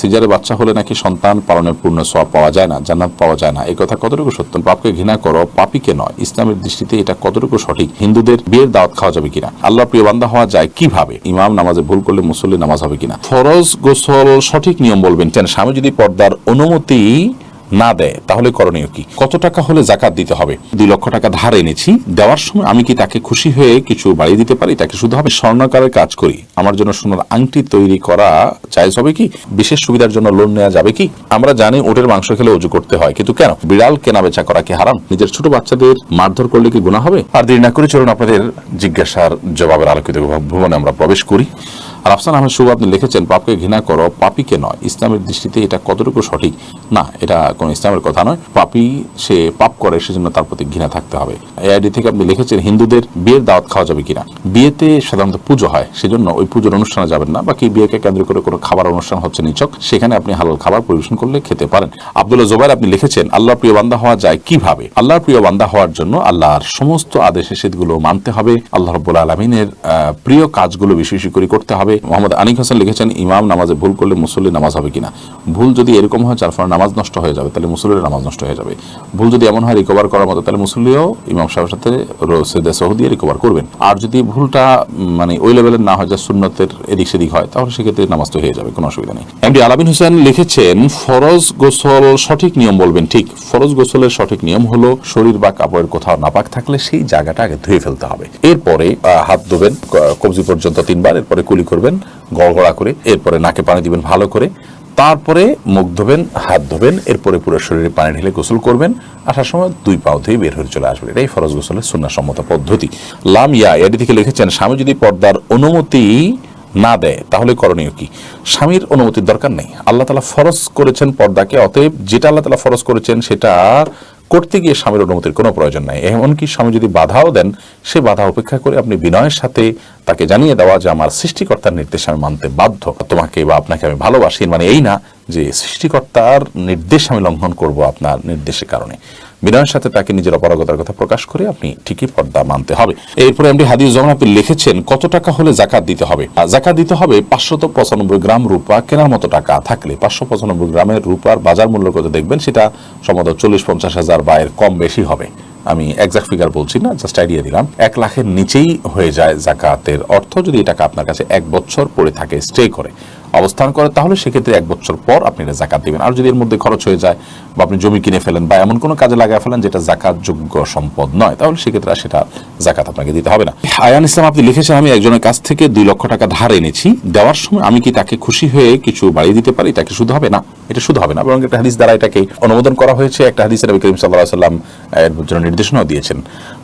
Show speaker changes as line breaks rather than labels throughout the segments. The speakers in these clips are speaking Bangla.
সিজারে বাচ্চা হলে নাকি সন্তান পালনের পূর্ণ সব পাওয়া যায় না, জান্নাত পাওয়া যায় না। এই কথা কতটুকু সত্য? পাপকে ঘৃণা করো পাপিকে নয়। ইসলামের দৃষ্টিতে এটা কতটুকু সঠিক? হিন্দুদের বিয়ের দাওয়াত খাওয়া যাবে কিনা? আল্লাহ প্রিয় বান্দা হওয়া যায় কীভাবে? ইমাম নামাজে ভুল করলে মুসল্লি নামাজ হবে কিনা? ফরজ গোসল সঠিক নিয়ম বলবেন। স্বামী যদি পর্দার অনুমতি না দেয়, তাহলে করণীয় কি? কত টাকা হলে জাকাত দিতে হবে? দুই লক্ষ টাকা ধার এনেছি, দেওয়ার সময় আমি কি তাকে খুশি হয়ে কিছু বাড়িয়ে দিতে পারি? তাকে শুধু হবে স্বর্ণকারের কাজ করি। আমার জন্য সোনার আংটি তৈরি করা জায়জ হবে কি? বিশেষ সুবিধার জন্য লোন নেওয়া যাবে কি? আমরা জানি ওটের মাংস খেলে অজু করতে হয়, কিন্তু কেন? বিড়াল কেনা বেচা করা কি হারাম? নিজের ছোট বাচ্চাদের মারধর করলে কি গুণা হবে? আর দেরি না করে চলুন আপনাদের জিজ্ঞাসার জবাবের আলোকিত ভুবনে আমরা প্রবেশ করি। আর আফসান আহমেদ শুভ, আপনি লিখেছেন পাপকে ঘৃণা করো, পাপিকে নয়। ইসলামের দৃষ্টিতে এটা কতটুকু সঠিক? না, এটা কোনো ইসলামের কথা নয়। পাপি, সে পাপ করে, সেজন্য তার প্রতি ঘৃণা থাকতে হবে। এই আইডি থেকে আপনি লিখেছেন, হিন্দুদের বিয়ের দাওয়াত খাওয়া যাবে কিনা? বিয়েতে সাধারণত পুজো হয়, সেজন্য ওই পুজোর অনুষ্ঠানে যাবেন না। বাকি বিয়েকে কেন্দ্র করে কোনো খাবার অনুষ্ঠান হচ্ছে নিচক সেখানে আপনি হালাল খাবার পরিবেশন করলে খেতে পারেন। আব্দুল্লাহ জোবাইর, আপনি লিখেছেন আল্লাহ প্রিয় বান্দা হওয়া যায় কীভাবে? আল্লাহর প্রিয় বান্দা হওয়ার জন্য আল্লাহর সমস্ত আদেশ নিষেধগুলো মানতে হবে। আল্লাহ রব্বুল আলমিনের প্রিয় কাজগুলো বেশি বেশি করে করতে হবে। মোহাম্মদ আনিক হাসান লিখেছেন, ইমাম নামাজে ভুল করলে মুসল্লি নামাজ হবে কিনা? ভুল যদি এরকম হয় যার ফলে নামাজ নষ্ট হয়ে যাবে, তাহলে মুসল্লির নামাজ নষ্ট হয়ে যাবে। ভুল যদি এমন হয় রিকভার করার মতো, তাহলে মুসল্লিও ইমাম সাহেবের সাথে সেদে সহদিয়ে রিকভার করবেন। আর যদি ভুলটা মানে ওই লেভেলের না হয়, যা সুন্নতের এদিক সেদিক হয়, তাহলে সেক্ষেত্রে নামাজ তো হয়ে যাবে, কোনো অসুবিধা নেই। এমডি আলামিন হোসেন লিখেছেন, ফরজ গোসল সঠিক নিয়ম বলবেন, ঠিক। ফরজ গোসলের সঠিক নিয়ম হলো শরীর বা কাপড়ের কোথাও নাপাক থাকলে সেই জায়গাটা আগে ধুয়ে ফেলতে হবে। এরপরে হাত ধোবেন কবজি পর্যন্ত তিনবার, এরপরে কুলি করবেন। গড়গড়া করে, এরপরে নাকে পানি দিবেন ভালো করে, তারপরে মুখ ধোবেন, হাত ধোবেন, এরপরে পুরো শরীরে পানি ঢেলে গোসল করবেন, আসার সময় দুই পাও ধুয়ে বের হয়ে চলে আসবেন। এটাই ফরজ গোসলের সুন্নাসম্মত পদ্ধতি। লাম ইয়া এটি থেকে লিখেছেন? স্বামী যদি পর্দার অনুমতি না দেয়, তাহলে করণীয় কি? স্বামীর অনুমতির দরকার নেই। আল্লাহ তালা ফরজ করেছেন পর্দাকে, অতএব যেটা আল্লাহ তালা ফরজ করেছেন, সেটা করতে গিয়ে স্বামীর অনুমতির কোনো প্রয়োজন নাই। এমনকি স্বামী যদি বাধাও দেন, সে বাধা উপেক্ষা করে আপনি বিনয়ের সাথে তাকে জানিয়ে দেওয়া যে আমার সৃষ্টিকর্তার নির্দেশ আমি মানতে বাধ্য। তোমাকে বা আপনাকে আমি ভালোবাসি মানে এই না যে সৃষ্টিকর্তার নির্দেশ আমি লঙ্ঘন করব আপনার নির্দেশের কারণে। বিনয়ের সাথে তাকে নিজের অপারগতার কথা প্রকাশ করে আপনি ঠিকই পর্দা মানতে হবে। এরপরে এমডি যখন আপনি লিখেছেন, কত টাকা হলে জাকাত দিতে হবে? জাকাত দিতে হবে পাঁচশত পঁচানব্বই গ্রাম রূপা কেনার মতো টাকা থাকলে। পাঁচশো পঁচানব্বই গ্রামের রূপার বাজার মূল্য কত দেখবেন? সেটা সম্ভবত চল্লিশ পঞ্চাশ হাজার বা এর কম বেশি হবে। আমি এক্সাক্ট ফিগার বলছি না জাস্ট আইডিয়া দিলাম। এক লাখের নিচেই হয়ে যায় জাকাতের অর্থ। যদি এই টাকা আপনার কাছে এক বছর পড়ে থাকে স্টে করে অবস্থান করে, তাহলে সেক্ষেত্রে এক বছর পর আপনি এটা জাকাত দিবেন। আর যদি এর মধ্যে খরচ হয়ে যায় বা আপনি জমি কিনে ফেলেন বা এমন কোনো কাজে লাগায় ফেলেন যেটা জাকাত যোগ্য সম্পদ নয়, তাহলে সেক্ষেত্রে আর সেটা জাকাত আপনাকে দিতে হবে না। আয়ান ইসলাম, আপনি লিখেছেন, আমি একজনের কাছ থেকে দুই লক্ষ টাকা ধার এনেছি। দেওয়ার সময় আমি কি তাকে খুশি হয়ে কিছু বাড়িয়ে দিতে পারি? তাকে শুধু হবে না? এটা শুধু হবে না, বরং একটা হাদিস দ্বারা এটাকে অনুমোদন করা হয়েছে। একটা হাদিসের নবী করিম সাল্লাহ সাল্লাম এর জন্য নির্দেশনাও দিয়েছেন।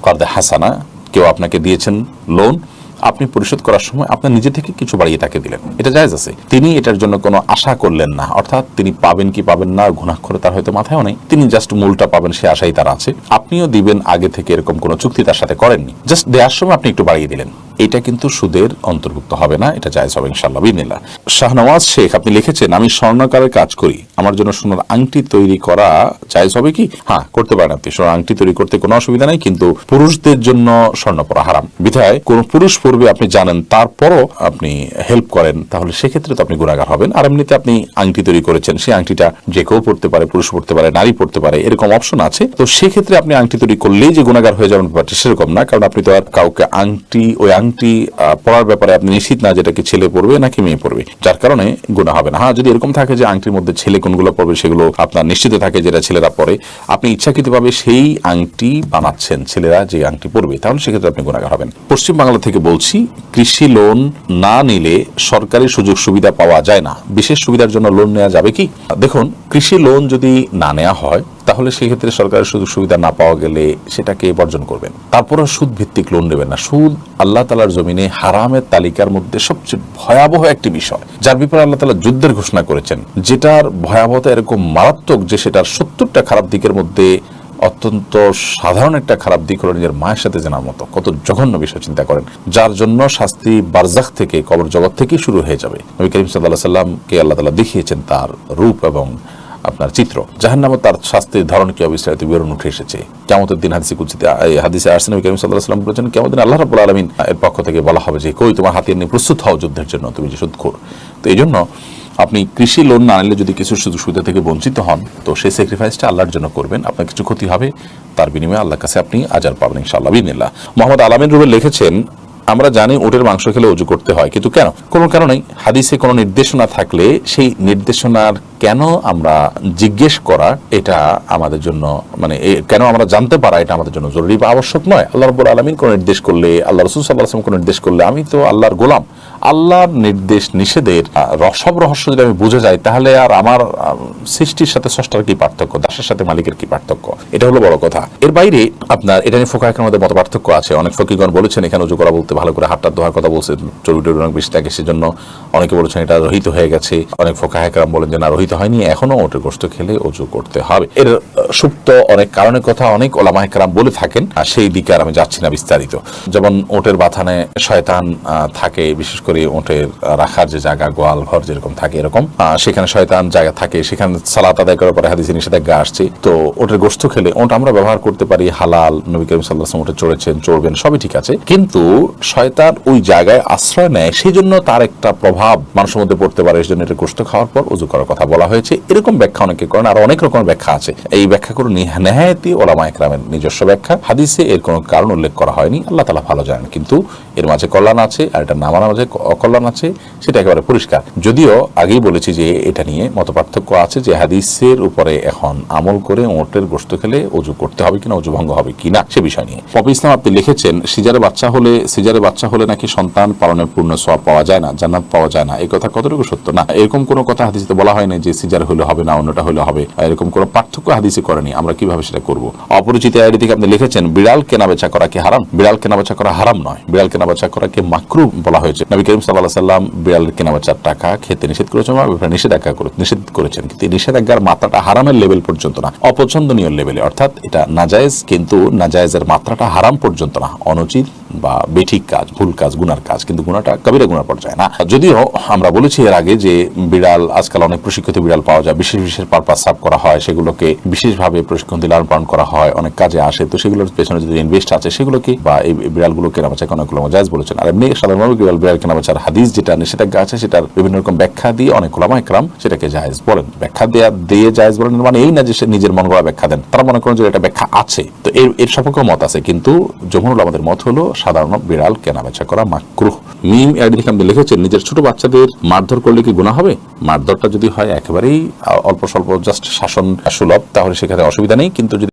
কর্দে হাসানা, কেউ আপনাকে দিয়েছেন লোন আপনি পরিশোধ করার সময় আপনার নিজে থেকে কিছু বাড়িয়ে তাকে দিলেন। এটা জায়েজ আছে। তিনি এটার জন্য কোনো আশা করলেন না। অর্থাৎ তিনি পাবেন কি পাবেন না, ঘুণাক্ষরে তার হয়তো মাথায় নেই। তিনি জাস্ট মূলটা পাবেন, সে আশাই তার আছে। আপনিও দিবেন আগে থেকে এরকম কোনো চুক্তি তার সাথে করেননি। জাস্ট দেওয়ার সময় আপনি একটু বাড়িয়ে দিলেন। এটা কিন্তু সুদের অন্তর্ভুক্ত হবে না, এটা জায়েজ হবে ইনশাল্লাহ বিদিনিল্লাহ। শাহনওয়াজ শেখ, আপনি লিখেছেন, আমি স্বর্ণকারের কাজ করি, আমার জন্য সোনার আংটি তৈরি করা জায়েজ হবে কি? হ্যাঁ করতে পারেন আপনি, সোনার আংটি তৈরি করতে কোনো অসুবিধা নেই, কিন্তু পুরুষদের জন্য স্বর্ণ পরা হারাম। বিধায়, কোন পুরুষ পূর্বে আপনি জানেন, তারপরও আপনি হেল্প করেন, তাহলে সেক্ষেত্রে তো আপনি গুণাগার হবেন। আর এমনিতে আপনি আংটি তৈরি করেছেন, সেই আংটিটা যে কেউ পড়তে পারে, পুরুষ পড়তে পারে, নারী পড়তে পারে, এরকম অপশন আছে। তো সেক্ষেত্রে আপনি আংটি তৈরি করলেই যে গুণাগার হয়ে যাবেন ব্যাপারটা সেরকম না, কারণ আপনি তো আর কাউকে আংটি, ওই আংটি আহ, পড়ার ব্যাপারে আপনি নিশ্চিত না যেটা কি ছেলে পড়বে নাকি মেয়ে পড়বে? যার কারণে গুণা হবে না। হ্যাঁ যদি এরকম থাকে যে আংটির মধ্যে ছেলে কোনগুলো পড়বে সেগুলো আপনার নিশ্চিত থাকে যেটা ছেলেরা পড়ে আপনি ইচ্ছাকৃতভাবে সেই আংটি বানাচ্ছেন ছেলেরা যে আংটি পড়বে তাহলে সেক্ষেত্রে আপনি গুণাগার হবেন। পশ্চিম বাংলা থেকে বলছি কৃষি লোন না নিলে সরকারি সুযোগ সুবিধা পাওয়া যায় না। বিশেষ সুবিধার জন্য লোন নেওয়া যাবে কি? দেখুন কৃষি লোন যদি না নেওয়া হয় তাহলে সেক্ষেত্রে সরকারের সুযোগ সুবিধা না পাওয়া গেলে সেটাকে বর্জন করবেন। তারপরে সুদ ভিত্তিক লোন নেবেন না। সুদ আল্লাহ তালার জমিনে হারামের তালিকার মধ্যে সবচেয়ে ভয়াবহ একটি বিষয়, যার ব্যাপারে আল্লাহ তালা যুদ্ধের ঘোষণা করেছেন, যেটার ভয়াবহতা এরকম মারাত্মক যে সেটার সত্তরটা খারাপ দিকের মধ্যে অত্যন্ত সাধারণ একটা খারাপ দিক হলো নিজের মায়ের সাথে জানার মতো। কত জঘন্য বিষয় চিন্তা করেন, যার জন্য শাস্তি বারজাখ থেকে, কবর জগৎ থেকে শুরু হয়ে যাবে। নবী করিম সাল্লাহ সাল্লামকে আল্লাহ তালা দেখিয়েছেন তার রূপ এবং আপনার চিত্র। জাহান্নামে তার শাস্তির ধরন কি অবিস্তারিত বিবরণ উঠে এসেছে। কেমতের দিন হাদিসে কুচিতে হাদিসে আসছেন করিম সাল্লাহ সাল্লাম বলেছেন কেমন দিন আল্লাহ রাবুল আলমিন এর পক্ষ থেকে বলা হবে যে, কই তোমার হাতিয়ার নিয়ে প্রস্তুত হও যুদ্ধের জন্য, তুমি যে সুদখোর। তো এই জন্য আপনি কৃষি লোন না নিলে যদি কিছু সুযোগ সুবিধা থেকে বঞ্চিত হন, তো সেই স্যাক্রিফাইসটা আল্লাহর জন্য করবেন। আপনার কিছু ক্ষতি হবে, তার বিনিময়ে আল্লাহর কাছে আপনি আজার পাবেন ইনশাআল্লাহ, বিদিনিল্লাহ। মোহাম্মদ আলামিন রুবেল লিখেছেন, আমরা জানি উটের মাংস খেলে অজু করতে হয়, কিন্তু কেন? কোনো কারণেই হাদিসে কোনো নির্দেশনা থাকলে সেই নির্দেশনার কেন আমরা জিজ্ঞেস করা এটা আমাদের জন্য মানে কেন আমরা জানতে পারা এটা আমাদের জন্য জরুরি বা আবশ্যক নয়? আল্লাহ রব্বুল আলমিন কোনো নির্দেশ করলে, আল্লাহ রসুল সাল্লাহ আসলাম কোনো নির্দেশ করলে আমি তো আল্লাহর গোলাম। আল্লাহর নির্দেশ নিষেধের সব রহস্য যদি আমি বুঝে যাই, তাহলে আর আমার সৃষ্টির সাথে স্রষ্টার কি পার্থক্য? দাসের সাথে মালিকের কি পার্থক্য? এটা হলো বড় কথা। এর বাইরে আপনার, এটা নিয়ে ফোকাহের মধ্যে মত পার্থক্য আছে। অনেক ফকিগণ বলেছেন, এখানে উজু করা বলতে ভালো করে হাতটা ধোয়ার কথা বলছেন চর্বি টর্বি অনেক বেশি থাকে, সেজন্য অনেকে বলেছেন এটা রহিত হয়ে গেছে। অনেক ফোকাহেকরাম বলেন যে না, রহিত হয়নি এখনও ওটের গোস্ত খেলে অজু করতে হবে। এর সুপ্ত অনেক কারণের কথা অনেক ওলামাহেকরাম বলে থাকেন, আর সেই দিকে আর আমি যাচ্ছি না বিস্তারিত। যেমন ওটের বাথানে শয়তান থাকে, বিশেষ করে ওটের রাখার যে জায়গা, গোয়াল ঘর যেরকম থাকে এরকম সেখানে শয়তান জায়গা থাকে, সেখানে সালাত আদায় করার পরে হাদিসে নিষেধাজ্ঞা আসছে। তো ওটের গোস্ত খেলে ওটা আমরা ব্যবহার করতে পারি, হালাল, নবী করিম সাল্লাহ ওটে চড়েছেন, চড়বেন, সবই ঠিক আছে। কিন্তু শয়তান ওই জায়গায় আশ্রয় নেয় সেই জন্য তার একটা প্রভাব মানুষের মধ্যে পড়তে পারে সেই জন্য এটা গোস্ত খাওয়ার পর উজু করার কথা বলা হয়েছে, এরকম ব্যাখ্যা অনেকে করেন, আর অনেক রকমের ব্যাখ্যা আছে। এই ব্যাখ্যা করে নেহায়তি ওলামা একরামের নিজস্ব ব্যাখ্যা। হাদিসে এর কোনো কারণ উল্লেখ করা হয়নি, আল্লাহ তালা ভালো জানেন, কিন্তু এর মাঝে কল্যাণ আছে, আর এটা নামার মাঝে অকল্যাণ আছে, সেটা একেবারে পরিষ্কার। যদিও আগেই বলেছি যে এটা নিয়ে মত পার্থক্য আছে যে হাদিসের উপরে এখন আমল করে ওটের গোস্ত খেলে অজু করতে হবে কিনা অজু ভঙ্গ হবে কিনা, সে বিষয় নিয়ে। পপি ইসলাম আপনি লিখেছেন, সিজারে বাচ্চা হলে, সিজারে বাচ্চা হলে নাকি সন্তান পালনের পূর্ণ সব পাওয়া যায় না, জান্নাত পাওয়া যায় না এই কথা কতটুকু সত্য? না, এরকম কোনো কথা হাদিসে বলা হয়নি না যে সিজার হলে হবে না, অন্যটা হলে হবে। এরকম কোনো পার্থক্য হাদিসে করেনি। আমরা কীভাবে সেটা করব? অপরিচিত আইডি থেকে আপনি লিখেছেন, বিড়াল কেনাবেচা করা কি হারাম। বিড়াল কেনাবেচা করা হারাম নয়। বিড়াল কেনাবেচা করাকে মাকরু বলা হয়েছে। নবী করিম সাল্লাহ সাল্লাম বিড়ালের কেনাবেচার টাকা খেতে নিষেধ করেছেন নিষেধাজ্ঞা করে নিষেধ করেছেন। কিন্তু নিষেধাজ্ঞার মাত্রাটা হারামের লেভেল পর্যন্ত না, অপছন্দনীয় লেভেলে অর্থাৎ এটা নাজায়েজ, কিন্তু নাজায়েজের মাত্রাটা হারাম পর্যন্ত না, অনুচিত বা বেঠিক কাজ, ভুল কাজ, গুনার কাজ, কিন্তু গুণাটা কবিরা গুনার পর্যায়ে না। যদিও আমরা বলেছি এর আগে যে বিড়াল, আজকাল অনেক প্রশিক্ষিত বিড়াল পাওয়া যায়, বিশেষ বিশেষ পারপাস সার্ভ করা হয়, সেগুলোকে বিশেষভাবে প্রশিক্ষণ লালন পালন করা হয়, অনেক কাজে আসে। তো সেগুলোর পেছনে যদি ইনভেস্ট আছে, সেগুলোকে বা এই বিড়ালগুলো কেনাবেচাকে অনেকগুলো জায়জ বলেছেন। আর এমনি সাধারণভাবে বিড়াল বিড়াল কেনাবেচার হাদিস যেটা নিষেধাজ্ঞা আছে সেটার বিভিন্ন রকম ব্যাখ্যা দিয়ে অনেক ওলামা একরাম সেটাকে জায়েজ বলেন। ব্যাখ্যা দেয়া, দিয়ে জায়েজ বলেন মানে এই না যে সে নিজের মন গড়া ব্যাখ্যা দেন। তারা মনে করেন যে এটা ব্যাখ্যা আছে। তো এর এর সপক্ষে মত আছে, কিন্তু জমহুর আমাদের মত হলো সাধারণ বিড়াল কেনাবেচা করা মাকরুহ। মিম দিকে লিখেছেন, নিজের ছোট বাচ্চাদের মারধর করলে কি গুণা হবে? মারধরটা যদি হয় একেবারেই অল্প স্বল্প জাস্ট শাসন সুলভ, তাহলে সেখানে অসুবিধা নেই, কিন্তু যদি